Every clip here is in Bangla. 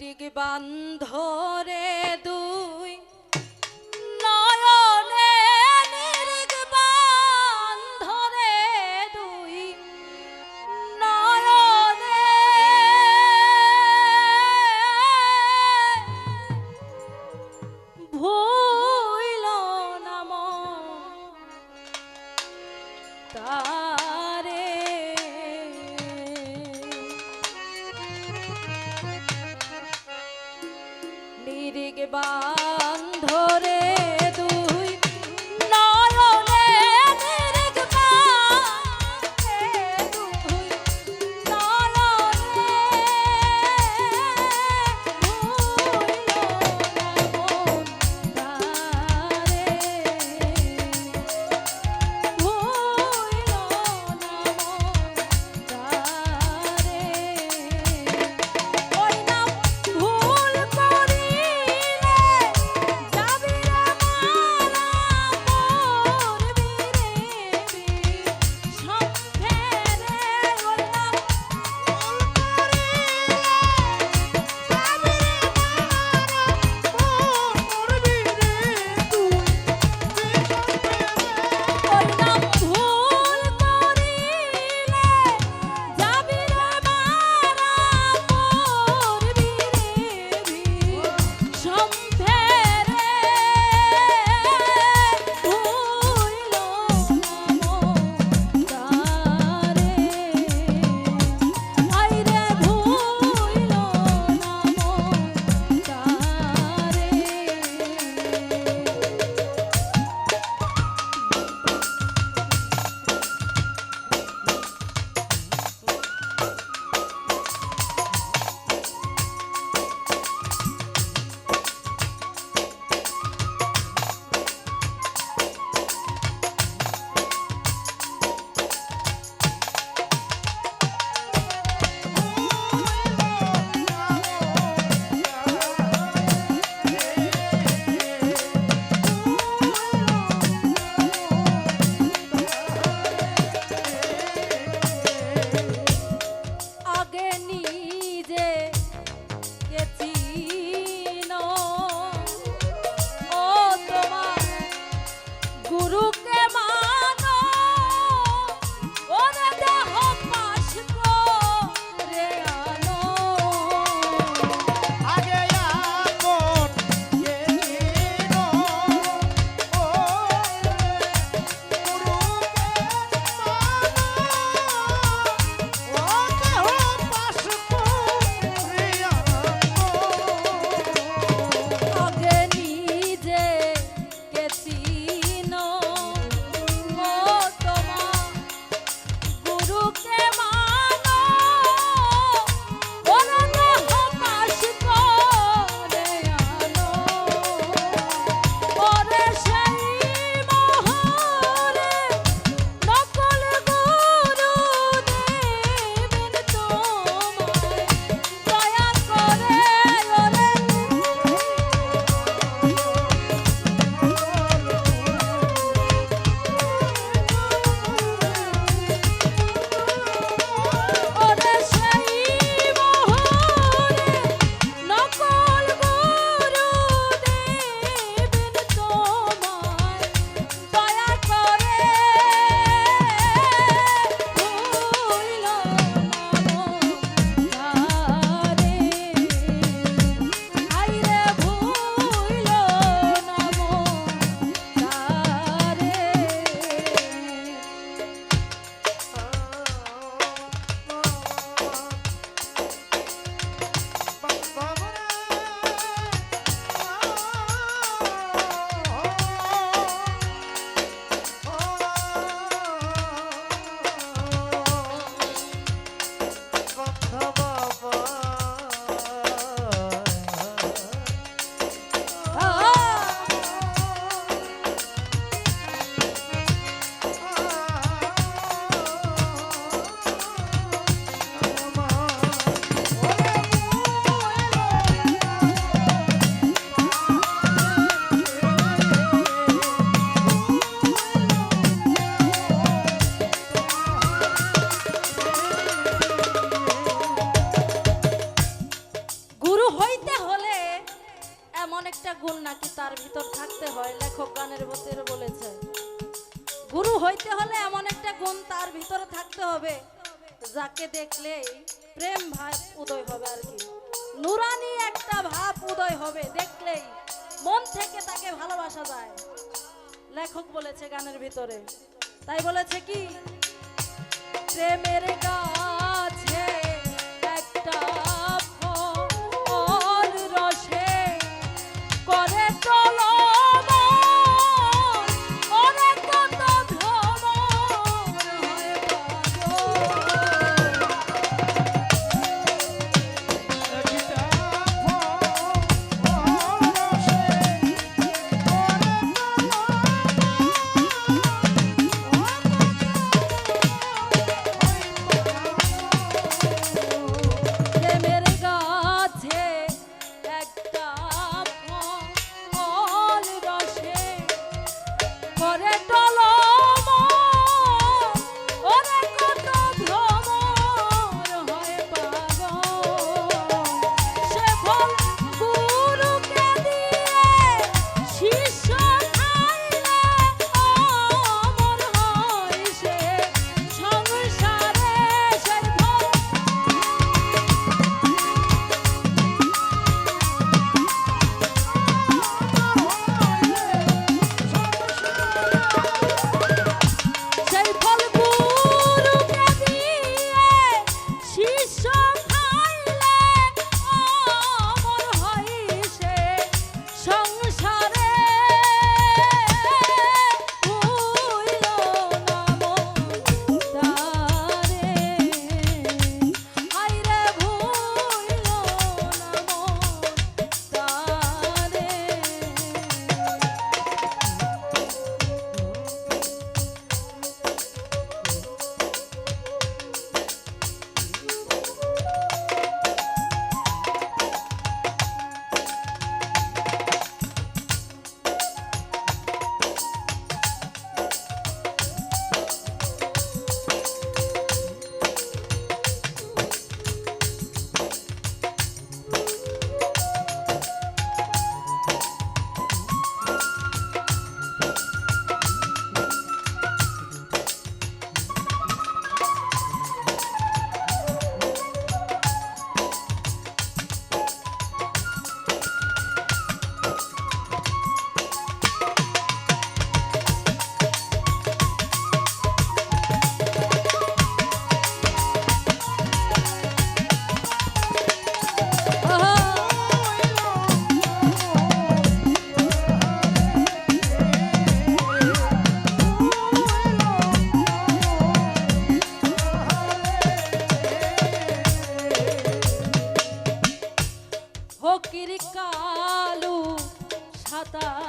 নিরিগ বান্ধরে বা ভিতরে থাকতে হবে। যাকে দেখলেই প্রেম ভাব উদয় হবে আর কি। নুরানি একটা ভাব উদয় হবে, দেখলেই মন থেকে তাকে ভালোবাসা যায়। লেখক বলেছে গানের ভিতরে। তাই বলেছে কি? প্রেমের গান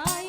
নাই